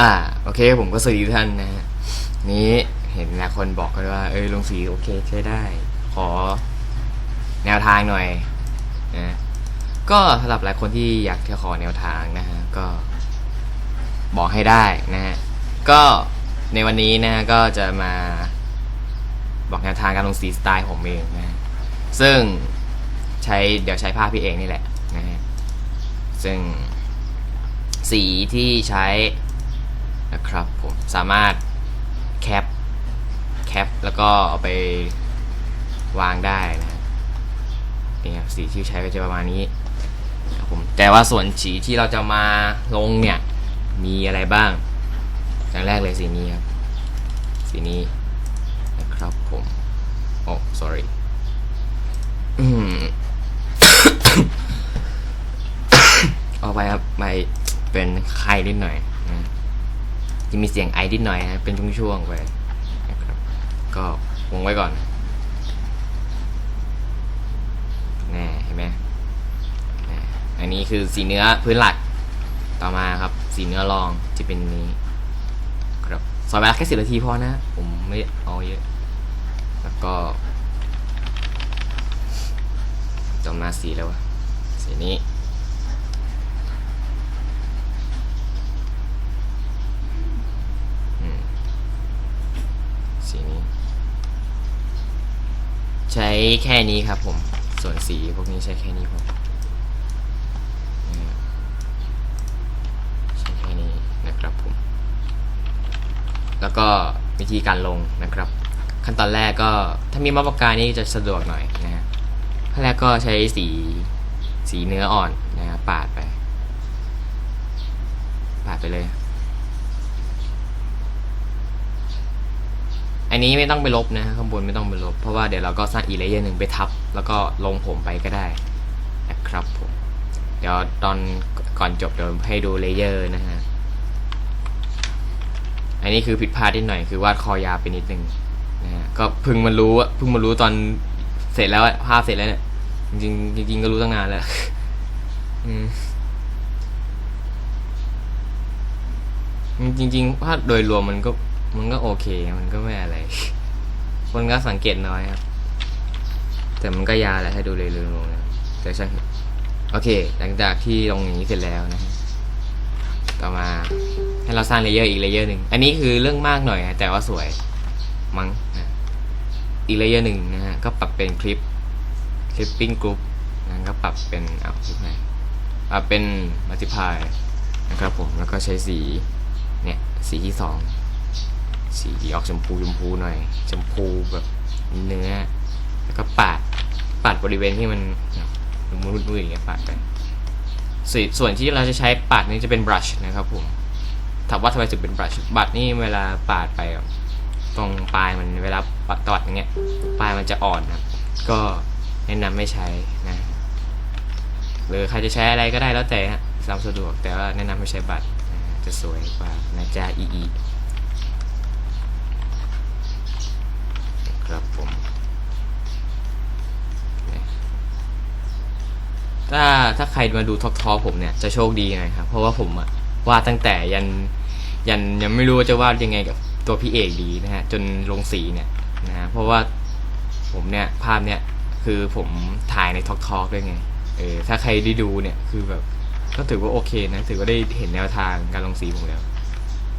อ่าโอเคผมก็สวัสดีท่านนะฮะนี้เห็นหลายคนบอกกันว่า เออลงสีโอเคใช้ได้ ขอแนวทางหน่อยนะก็สำหรับหลายคนที่อยากจะขอแนวทางนะฮะก็บอกให้ได้นะฮะก็ในวันนี้นะฮะก็จะมาบอกแนวทางการลงสีสไตล์ผมเองนะฮะซึ่งใช้เดี๋ยวใช้ภาพพี่เองนี่แหละนะฮะซึ่งสีที่ใช้ นะครับผมสามารถแคปแคปแล้วก็เอาไปวางได้นะนี่ครับสีที่ใช้ก็จะประมาณนี้ครับผมแต่ว่าส่วนสีที่เราจะมาลงเนี่ยมีอะไรบ้างอย่างแรกเลยสีนี้ครับสีนี้นะครับผมโอ้ sorry อืมเอาไปครับไปเป็นไข้นิดหน่อย จะมีเสียงไอนิดหน่อยนะเป็นช่วงๆไปนะครับก็วงไว้ก่อนแน่เห็นไหมอันนี้คือสีเนื้อพื้นหลักต่อมาครับ สีเนื้อรองจะเป็นนี้ครับสอยเวลาแค่สิบนาทีพอนะ ผมไม่เอาเยอะ แล้วก็ต่อมาสีแล้ววะสีนี้ อืมสีนี้ ใช้แค่นี้ครับผม ส่วนสีพวกนี้ใช้แค่นี้ผมใช้แค่นี้นะครับผม แล้วก็วิธีการลงนะครับ ขั้นตอนแรกก็ถ้ามีมาปากกานี่จะสะดวกหน่อยนะฮะขั้นแรกก็ใช้สีสีเนื้ออ่อนนะครับปาดไป ปาดไปเลย อันนี้ไม่ต้องไปลบนะข้างบนไม่ต้องไปลบ เพราะว่าเดี๋ยวเราก็สร้างอีเลเยอร์หนึ่งไปทับ แล้วก็ลงผมไปก็ได้นะครับผม เดี๋ยวตอนก่อนจบเดี๋ยวให้ดูเลเยอร์นะฮะ อันนี้คือผิดพลาดนิดหน่อยคือวาดคอยาวไปนิดนึงนะฮะก็พิ่งมารู้อะพิ่งมารู้ตอนเสร็จแล้วอะภาพเสร็จแล้วเนี่ยจริงจริงก็รู้ตั้งนานแล้วจริงๆภาพโดยรวมมันก็ มันก็โอเค มันก็ไม่อะไร คนก็สังเกตน้อยครับ แต่มันก็ยาแหละถ้าดูเลยรวมๆนะแต่ช่างโอเค หลังจากที่ลงอย่างนี้เสร็จแล้วนะต่อมาให้เราสร้างเลเยอร์อีกเลเยอร์หนึ่ง อันนี้คือเรื่องมากหน่อยแต่ว่าสวยมั้งนะอีกเลเยอร์หนึ่งนะฮะ ก็ปรับเป็นคลิปคลิปปิ้งกรุ๊ปนะก็ปรับเป็นเอาคลิปไหนปรับเป็นมัลติพายนะครับผม แล้วก็ใช้สีเนี่ย สีที่สอง สีออกชมพูชมพูหน่อยชมพูแบบเนื้อ แล้วก็ปาดปาดบริเวณที่มันมืดๆอย่างเงี้ยปาดไปส่วนส่วนที่เราจะใช้ปาดนี่จะเป็นบรัชนะครับผมถามว่าทำไมถึงเป็นบรัชบัตนี่เวลาปาดไปตรงปลายมันเวลาปัดตอดอย่างเงี้ยปลายมันจะอ่อนครับก็แนะนำไม่ใช้นะหรือใครจะใช้อะไรก็ได้แล้วแต่ฮะตามสะดวกแต่ว่าแนะนำไม่ใช้บัตรจะสวยกว่านะจ๊ะอีอี ครับผมถ้าถ้าใครมาดูท็อกทอผมเนี่ยจะโชคดีหน่อยครับ เพราะว่าผมอะวาดตั้งแต่ยันยันยังไม่รู้ว่าจะวาดยังไงกับตัวพี่เอกดีนะฮะจนลงสีเนี่ยนะฮะเพราะว่าผมเนี่ยภาพเนี่ยคือผมถ่ายในทอกทอกด้วยไงเออถ้าใครได้ดูเนี่ยคือแบบก็ถือว่าโอเคนะถือว่าได้เห็นแนวทางการลงสีผมแล้ว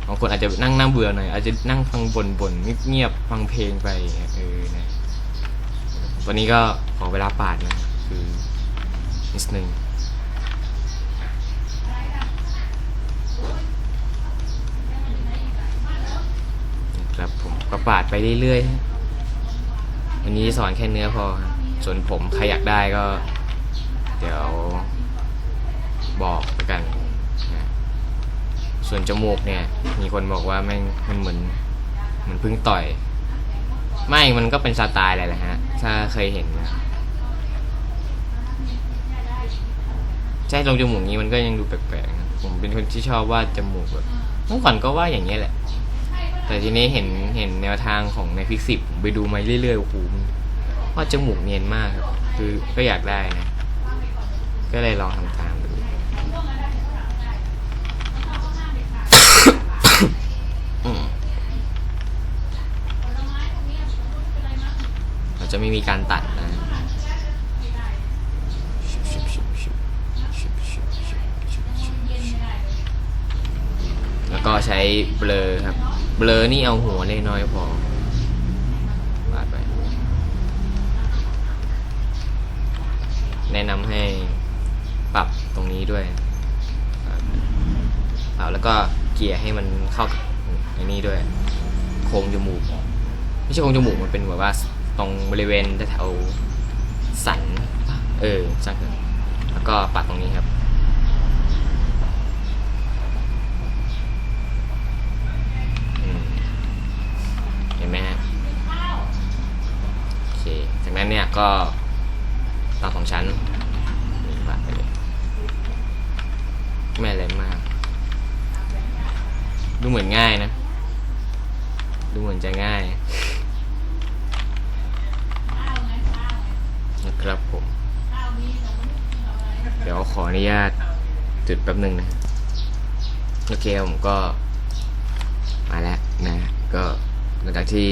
บางคนอาจจะนั่งนั่งเบื่อหน่อยอาจจะนั่งฟังบนบนเงียบๆฟังเพลงไปเออนะวันนี้ก็ขอเวลาปาดนะคือนิดนึงครับผมก็ปาดไปเรื่อยๆวันนี้สอนแค่เนื้อพอส่วนผมใครอยากได้ก็ เดี๋ยวบอกกัน ส่วนจมูกเนี่ย มีคนบอกว่าแม่งมันเหมือนเหมือนพึ่งต่อย ไม่ มันก็เป็นสไตล์อะไรแหละฮะ ถ้าเคยเห็นนะใช่ตรงจมูกนี้มันก็ยังดูแปลกๆนะผมเป็นคนที่ชอบวาดจมูกแบบเมื่อก่อนก็ว่าดอย่างนี้แหละ แต่ทีนี้เห็นเห็นแนวทางของในฟิกซิปผมไปดูมาเรื่อยๆโอ้โหว่าจมูกเนียนมากครับ คือก็อยากได้นะ ก็เลยลองทำตามดู จะไม่มีการตัดนะแล้วก็ใช้เบลอครับ เบลอนี่เอาหัวเล็กน้อยพอปาดไป แนะนำให้ปรับตรงนี้ด้วยปรับแล้วก็เกี่ยให้มันเข้ากับอันนี้ด้วย โครงจมูก ไม่ใช่โครงจมูกมันเป็นแบบว่า ตรงบริเวณแถวสันเออช่างเถอแล้วก็ปัดตรงนี้ครับ เห็นไหมฮะโอเคจากนั้นเนี่ยก็ตามของฉันนี่ปัดไปเลยไม่อะไรมาก ดูเหมือนง่ายนะ ดูเหมือนจะง่าย นะ ครับผม เดี๋ยวขออนุญาตจุดแป๊บหนึ่งนะโอเคผมก็มาแล้วนะ ก็หลังจากที่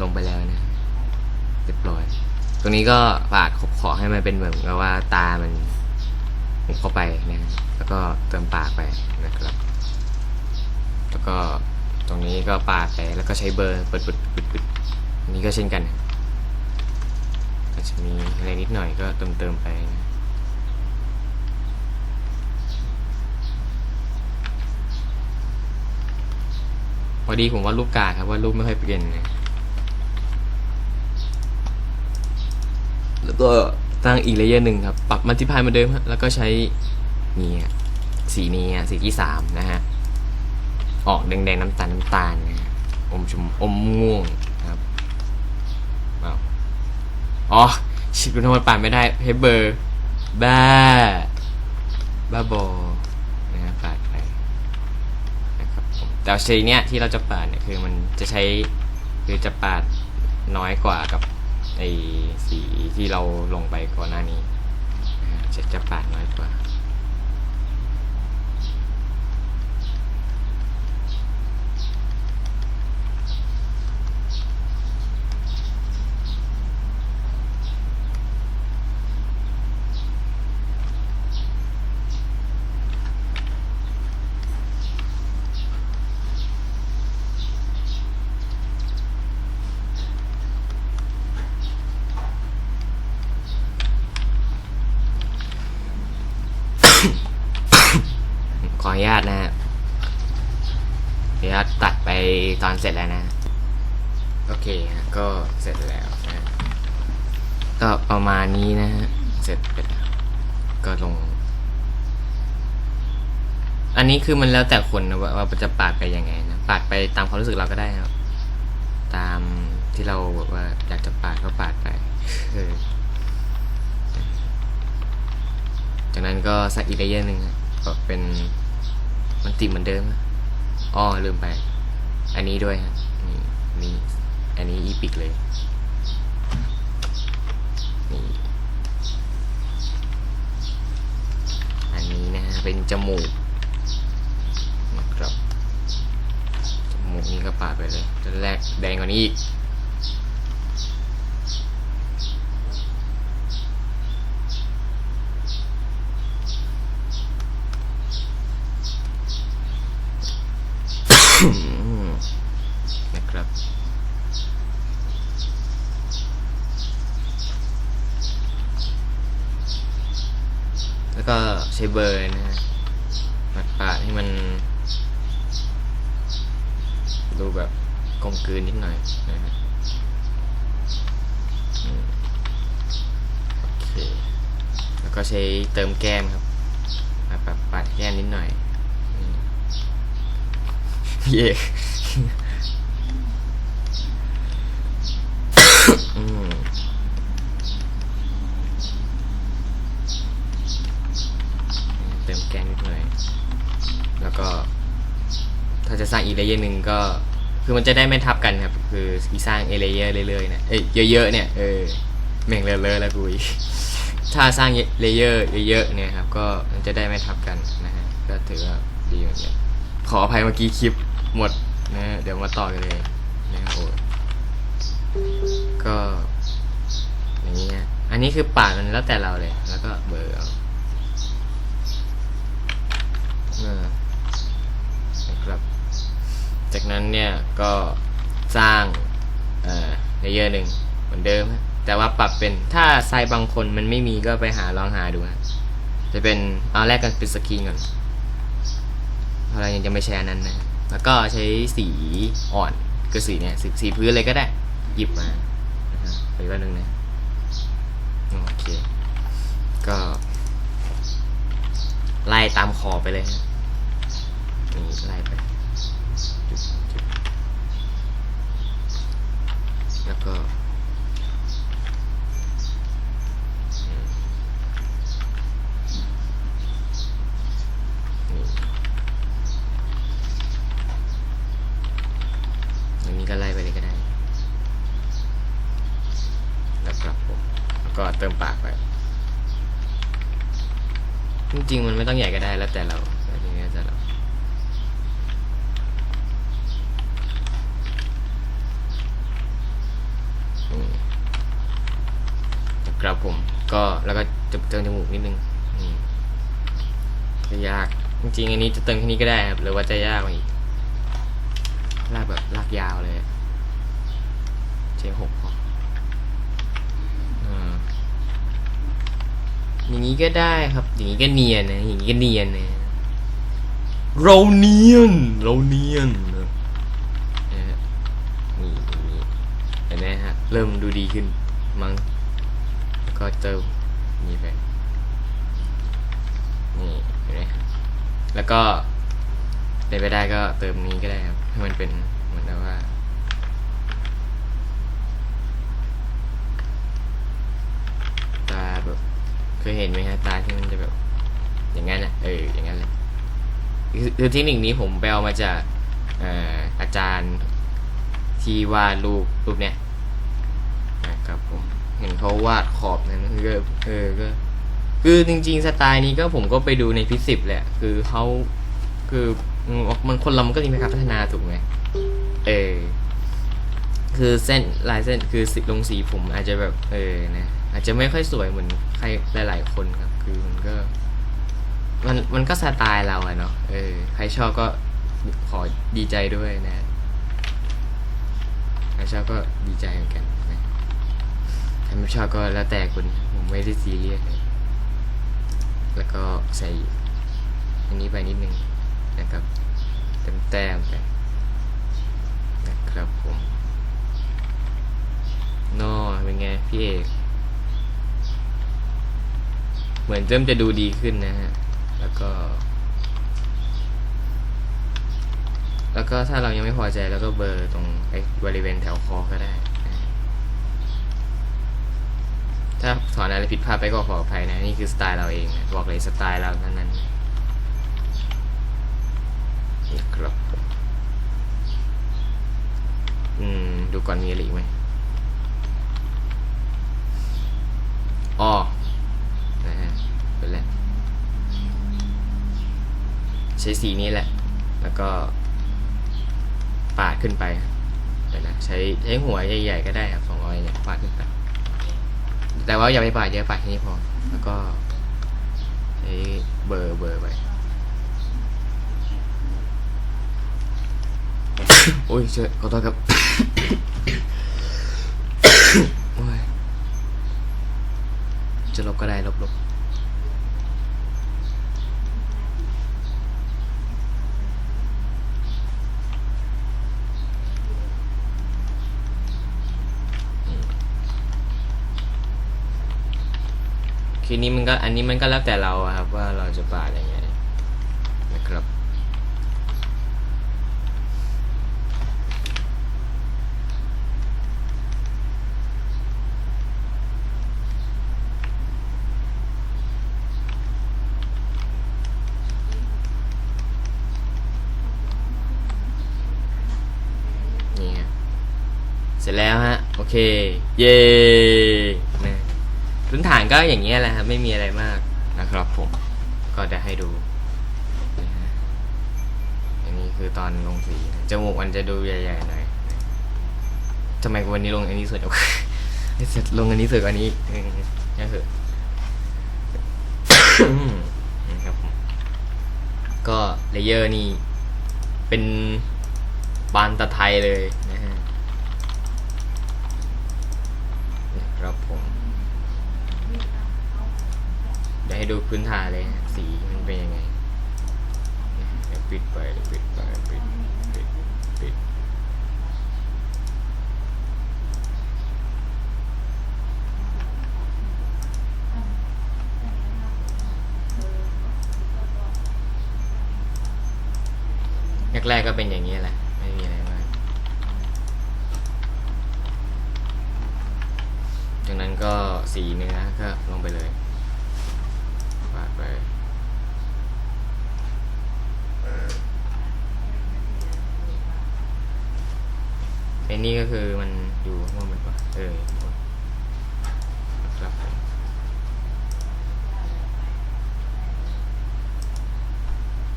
ลงไปแล้วนะเรียบร้อย ตรงนี้ก็ปาดขอขอให้มันเป็นเหมือนกับว่าตามันหุบเข้าไปนะ แล้วก็เติมปากไปนะครับ แล้วก็ตรงนี้ก็ปาดไปแล้วก็ใช้เบอร์เปิดปิดปิดปิดนนี้ก็เช่นกัน ก็จะมีอะไรนิดหน่อยก็เติมเติมไปนะพอดีผมว่ารูปกาครับว่ารูปไม่ค่อยเปลี่ยนนะแล้วก็ตั้งอีกเลเยอร์หนึ่งครับ ปรับมัลติพายมือนเดิมฮะแล้วก็ใช้นี่สีนี้สีที่สามนะฮะ ออกแดงๆน้ำตาลน้ำตาลนะฮะอมชมอมม่วงนะครับอ้าว อ๋อ ชิบคุณทำไมป่านไม่ได้เพเบอร์บ้า บ้าบอนะปาดไปนะครับผมแต่สีเนี้ยที่เราจะปาดเนี่ยคือมันจะใช้คือจะปาดน้อยกว่ากับไอ้สีที่เราลงไปก่อนหน้านี้นะจะจะปาดน้อยกว่า ขออนุญาตนะฮะเดี๋ยวตัดไปตอนเสร็จแล้วนะ โอเคฮะก็เสร็จแล้วนะ ก็ประมาณนี้นะฮะ เสร็จไปแล้วก็ลง อันนี้คือมันแล้วแต่คนนะว่าจะปาดไปยังไงนะปาดไปตามความรู้สึกเราก็ได้ครับ ตามที่เราแบบว่าอยากจะปาดก็ปาดไปจากนั้นก็สักอีกเลเยอร์หนึ่งก็เป็นมันติเหมือนเดิมอะอ้อลืมไป อันนี้ด้วยฮะนี่นี่อันนี้อีพิกเลยนี่อันนี้นะฮะเป็นจมูกนะครับ หมูกนี้ก็ปาดไปเลยจนแรกแดงกว่านี้อีก นะครับ แล้วก็ใช้เบอร์นะฮะปัดปาดให้มัน ดูแบบกลมกลืนนิดหน่อยนะฮะอืมโอเค แล้ว ก็ใช้เติมแก้มครับปัดปัดปัดแก้มนิดหน่อยเย่เติมแกงนิดหน่อย แล้วก็ ถ้าจะสร้างอีเลเยอร์หนึ่งก็ คือมันจะได้ไม่ทับกันครับ คือสร้างเอเลเยอร์เรื่อยๆเนี่ยเอ้ยเยอะๆเนี่ย เออแม่งเลอะๆแล้วกูอี ถ้าสร้างเลเยอร์เยอะๆเนี่ยครับก็มันจะได้ไม่ทับกันนะฮะก็ถือว่าดีเหมือนกันขออภัยเมื่อกี้คลิปหมดนะเดี๋ยวมาต่อกันเลยนะครับโอ้ยก็อย่างนี้ฮะอันนี้คือปาดมันแล้วแต่เราเลย แล้วก็เบอร์เอาเออนะครับ จากนั้นเนี่ยก็สร้างเอ่อเลเยอร์หนึ่งเหมือนเดิมฮะ แต่ว่าปรับเป็นถ้าไซส์บางคนมันไม่มีก็ไปหาลองหาดูฮะจะเป็นเอาแรกกันเป็นสกรีนก่อนเพราะเรายังจะไม่ใช้อันนั้นนะแล้วก็ใช้สีอ่อนคือสีเนี่ยสีสีพื้นเลยก็ได้ หยิบมานะไปว่าหนึ่งนะโอเค ก็ ไล่ตามขอบไปเลยนี่ไล่ไปแล้วก็อืมนี่อันนี้ก็ไล่ไปเลยก็ได้ แล้วครับผมแล้วก็เติ มปากไปจริงๆมันไม่ต้องใหญ่ก็ได้แล้วแต่เราแต่ทีนี้จะเราอืมครับผมก็แล้วก็จะเติมจมูกนิดนึงจะยาก จริงๆ อันนี้จะเติมแค่นี้ก็ได้ครับ หรือว่าจะยากกว่าอีก ลากแบบลากยาวเลยใช้หกพอา อย่างนี้ก็ได้ครับ อย่างนี้ก็เนียนนะ อย่างนี้ก็เนียนนะเราเนียน เราเนียนนะนะฮะนี่อย่างนี้เห็นไหมฮะ เริ่มดูดีขึ้น มั้งแล้วก็เติมนี่ไป นี่เห็นไหมฮะแล้วก็เป็นไปได้ก็เติมนี้ก็ได้ครับ ให้มันเป็นเหมือนกับว่า ตาแบบ เคยเห็นไหมฮะตาที่มันจะแบบ อย่างนั้นอะเอออย่างนั้นเลยคือเทคนิคนี้ผมไปเอามาจากออาจารย์ที่วาดรูปรูปเนี้ยนะครับผมเห็นเขาวาดขอบนั้นคือก็เออก็คือจริง ๆ สไตล์นี้ก็ผมก็ไปดูในพิสิบแหละ คือเขาคือมันคนเรามันก็มีการพัฒนาถูกไหมเออคือเส้นลายเส้นคือสีลงสีผมอาจจะแบบเออนะ อาจจะไม่ค่อยสวยเหมือนใครหลาย ๆ คนครับ คือมันก็ มันมันก็สไตล์เราอะเนาะเออใครชอบก็ขอดีใจด้วยนะใครชอบก็ดีใจเหมือนกันนะใครไม่ชอบก็แล้วแต่คุณผมไม่ได้ซีเรียสเลยแล้วก็ใส่อันนี้ไปนิดนึงนะครับเต็มแต้มไปนะครับผมนอเป็นไงพี่เอก เหมือนเริ่มจะดูดีขึ้นนะฮะ แล้วก็ แล้วก็ถ้าเรายังไม่พอใจแล้วก็เบอร์ตรงไอ้บริเวณแถวคอก็ได้ ถ้าสอนอะไรผิดพลาดไปก็ขออภัยนะ นี่คือสไตล์เราเองนะบอกเลยสไตล์เรานั้นนั้นนะครับ อืม ดูก่อนมีอะไรอีกไหม อ๋อนะฮะเป็นแหละ ใช้สีนี้แหละ แล้วก็ปาดขึ้นไปเดี๋ยวนะใช้ใช้หัวใหญ่ๆก็ได้ครับสองร้อยเนี่ยปาดขึ้นไป แต่ว่าอย่าไปปาดเยอะปาดแค่นี้พอ แล้วก็ใช้เบอร์เบอร์ไปโอ้ยเชื่อขอโทษครับ โอ้ย จะลบก็ได้ลบลบอืมที นี้มันก็อันนี้มันก็แล้วแต่เราครับว่าเราจะปาดยังไงนะครับ นี่เสร็จแล้วฮะ โอเค เย้ ก็อย่างเงี้ยแหละครับไม่มีอะไรมากนะครับผมก็จะให้ดูนี่ฮะอันนี้คือตอนลงสีนะจมูกมันจะดูใหญ่ๆหน่อยนะทำไมวันนี้ลงอันนี้สวยจังโให้เสร็จลงอันนี้เสร็จอันนี้เออนี่คือนะครับผมก็เลเยอร์นี่เป็นบานตะไทยเลยนะฮะนะครับผม เดี๋ยว ให้ดูพื้นฐานเลยสีมันเป็นยังไงเดี๋ยวปิดไปปิดไปปิดปิดปิดแรกๆก็เป็นอย่างนี้แหละไม่มีอะไรมากจากนั้นก็สีเนื้อก็ลงไปเลย ไปไอ้นี่ก็คือมันอยู่ข้างบนมันปะเออครับผม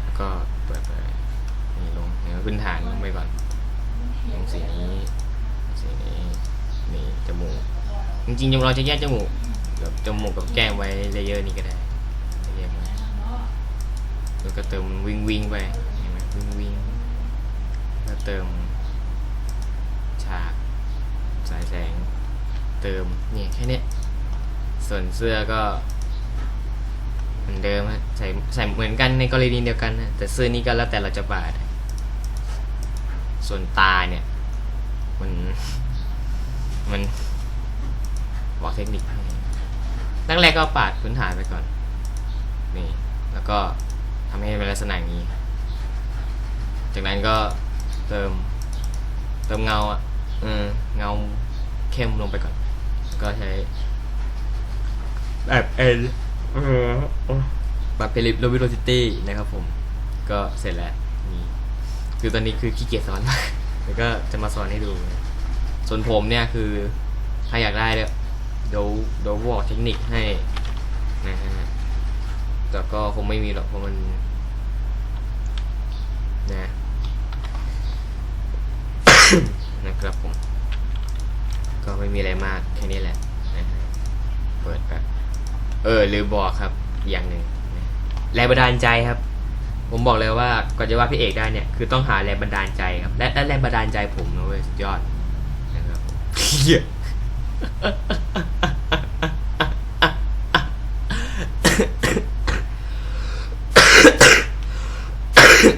แล้วก็เปิดไปนี่ลงเนื้อพื้นฐานลงไปก่อนลงสีนี้สีนี้นี่จมูกจริงๆเราจะแยกจมูกแบบจมูกกับแก้มไว้เลเยอร์นี้ก็ได้ แล้วก็เติมวิ่งวิ่งไปเห็นไหมวิ่งวิ่งแล้วเติม ฉากสายแสง เติมเนี่ยแค่นี้ส่วนเสื้อก็เหมือนเดิมฮะใส่ใส่เหมือนกันในกรณีเดียวกันนะแต่เสื้อนี้ก็แล้วแต่เราจะปาดส่วนตาเนี่ยมันมันบอกเทคนิคให้ตั้งแรกก็ปาดพื้นฐานไปก่อน นี่ แล้วก็ ทำให้เป็นลักษณะอย่างนี้ จากนั้นก็เติมเติมเงาอะเออเงาเข้มลงไปก่อน ก็ใช้แบบเอลเออแบบเป็นลิปโลวิโรซิตี้นะครับผม ก็เสร็จแล้วนี่คือตอนนี้คือขี้เกียจสอนมากแล้วก็จะมาสอนให้ดูนะส่วนผมเนี่ยคือ ถ้าอยากได้เนี่ยเดี๋ยวเดี๋ยวบอกเทคนิคให้นะฮะ แต่ก็คงไม่มีหรอกเพราะมันนะนะครับผม ก็ไม่มีอะไรมากแค่นี้แหละนะฮะเปิดแบบเออลืมบอกครับอย่างหนึ่งแรงบันดาลใจครับ ผมบอกเลยว่าก่อนจะว่าพี่เอกได้เนี่ยคือต้องหาแรงบันดาลใจครับ และและแรงบันดาลใจผมนะเว้ยสุดยอดนะครับเหี้ย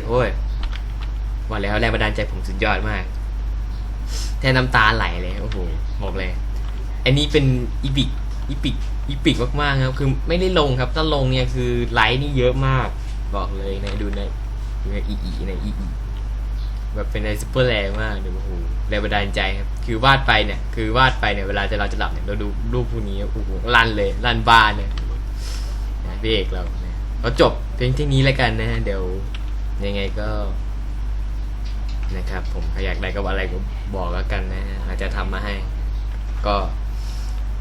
โอ้ยว่าแล้วแรง บันดาลใจผมสุดยอดมาก แทนน้ำตาไหลเลยโอ้โหบอกเลย อันนี้เป็นอีพิกอีพิกอีพิกมากๆครับ คือไม่ได้ลงครับ ถ้าลงเนี่ยคือไลค์นี่เยอะมาก บอกเลยนะดูในดูในอีอีในอีอีแบบเป็นอะไรซุปเปอร์แรงมากเดี๋ยวโอ้โหแรงบันดาลใจครับ คือวาดไปเนี่ย คือวาดไปเนี่ย เวลาจะเราจะหลับเนี่ย เราดูรูปพวกนี้โอ้โหลั่นเลยลั่นบ้านเนี่ยนะพี่เอกเราเนี่ยก็จบเพียงเท่านี้แล้วกันนะฮะ เดี๋ยวยังไงก็ นะครับ ผมอยากได้ก็อะไรก็บอกแล้วกันนะฮะอาจจะทำมาให้ ก็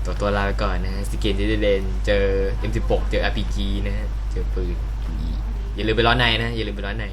ตัวตัวลาไปก่อนนะฮะสเกนเจเดนเจอ M16 เจอ RPG นะฮะเจอปืนอย่าลืมไปร้อนในนะ อย่าลืมไปร้อนใน